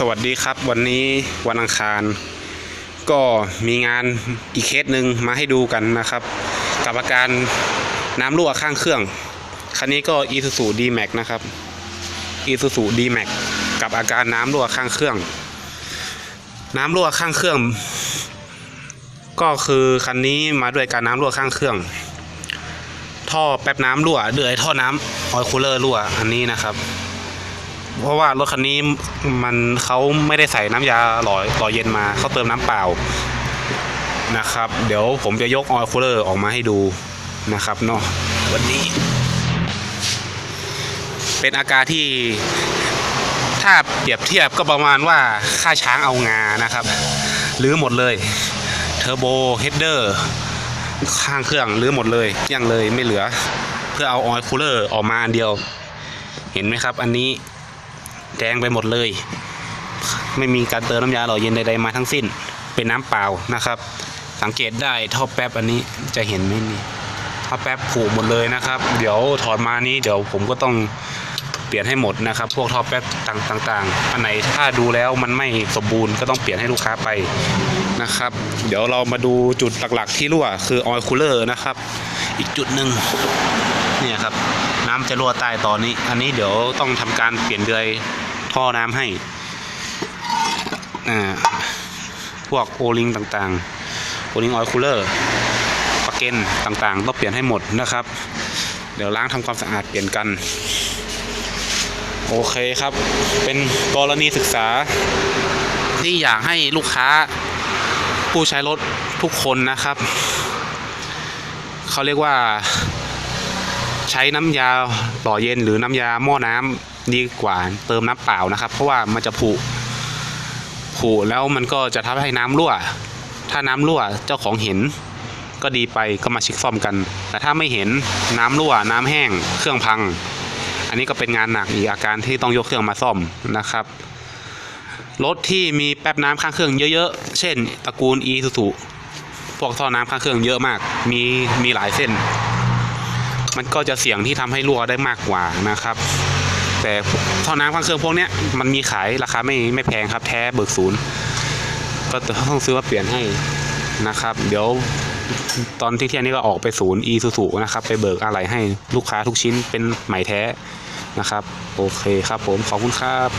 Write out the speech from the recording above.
สวัสดีครับวันนี้วันอังคาร ก็มีงานอีกเคสหนึ่งมาให้ดูกันนะครับ กับอาการน้ำรั่วข้างเครื่อง คันนี้ก็ Isuzu D-Max นะครับ Isuzu D-Max กับอาการน้ำรั่วข้างเครื่อง น้ำรั่วข้างเครื่อง ก็คือคันนี้มาด้วยการน้ำรั่วข้างเครื่อง ท่อแป๊บน้ำรั่วเดือยท่อน้ำออยคูลเลอร์รั่วอันนี้นะครับ เพราะว่ารถคันนี้มันเขาไม่ได้ใส่น้ำยาหล่อหล่อเย็นมาเขาเติมน้ำเปล่านะครับ เดี๋ยวผมจะยกออยล์คูลเลอร์ออกมาให้ดูนะครับเนาะวันนี้ เป็นอาการที่ถ้าเปรียบเทียบก็ประมาณว่าค่าช้างเอางานะครับหรือหมดเลยเทอร์โบเฮดเดอร์ข้างเครื่องหรือหมดเลยยังเลยไม่เหลือ เพื่อเอาออยล์คูลเลอร์ออกมาอันเดียว เห็นไหมครับ อันนี้ แดงไปหมดเลย ไม่มีการเติมน้ำยาหล่อเย็นใดๆมาทั้งสิ้น เป็นน้ำเปล่านะครับ สังเกตได้ท่อแป๊บอันนี้จะเห็นไหมนี่ท่อแป๊บผูกหมดเลยนะครับ เดี๋ยวถอดมานี้เดี๋ยวผมก็ต้องเปลี่ยนให้หมดนะครับ พวกท่อแป๊บต่างๆอันไหนถ้าดูแล้วมันไม่สมบูรณ์ก็ต้องเปลี่ยนให้ลูกค้าไปนะครับ เดี๋ยวเรามาดูจุดหลักๆที่รั่วคือออยล์คูลเลอร์นะครับ อีกจุดหนึ่งเนี่ยครับ น้ำจะรั่วใต้ตอนนี้ อันนี้เดี๋ยวต้องทำการเปลี่ยนเดือยท่อน้ำให้อ่าพวกโอลิงต่างๆโอลิงออยคูลเลอร์ปะเกนต่างๆ ต้องเปลี่ยนให้หมดนะครับ เดี๋ยวล้างทำความสะอาดเปลี่ยนกันโอเคครับ เป็นกรณีศึกษา ที่อยากให้ลูกค้าผู้ใช้รถทุกคนนะครับ เขาเรียกว่า ใช้น้ำยาหล่อเย็นหรือน้ำยาหม้อน้ำดีกว่าเติมน้ำเปล่านะครับ เพราะว่ามันจะผุผุแล้วมันก็จะทำให้น้ำรั่ว ถ้าน้ำรั่วเจ้าของเห็นก็ดีไปก็มาเช็คซ่อมกัน แต่ถ้าไม่เห็นน้ำรั่วน้ำแห้งเครื่องพัง อันนี้ก็เป็นงานหนักอีกอาการที่ต้องยกเครื่องมาซ่อมนะครับรถที่มีแป๊บน้ำข้างเครื่องเยอะๆ เช่น ตระกูล e ซูซู พวกท่อน้ำข้างเครื่องเยอะมาก มีมีหลายเส้น มันก็จะเสี่ยงที่ทำให้รั่วได้มากกว่านะครับ แต่ท่อน้ำข้างเครื่องพวกเนี้ยมันมีขายราคาไม่ไม่แพงครับแท้เบิกศูนย์ก็ต้องซื้อมาเปลี่ยนให้นะครับ เดี๋ยวตอนที่เที่ยงนี้ก็ออกไปศูนย์อีซูซูนะครับ ไปเบิกอะไรให้ลูกค้าทุกชิ้นเป็นใหม่แท้นะครับ โอเคครับผมขอบคุณครับ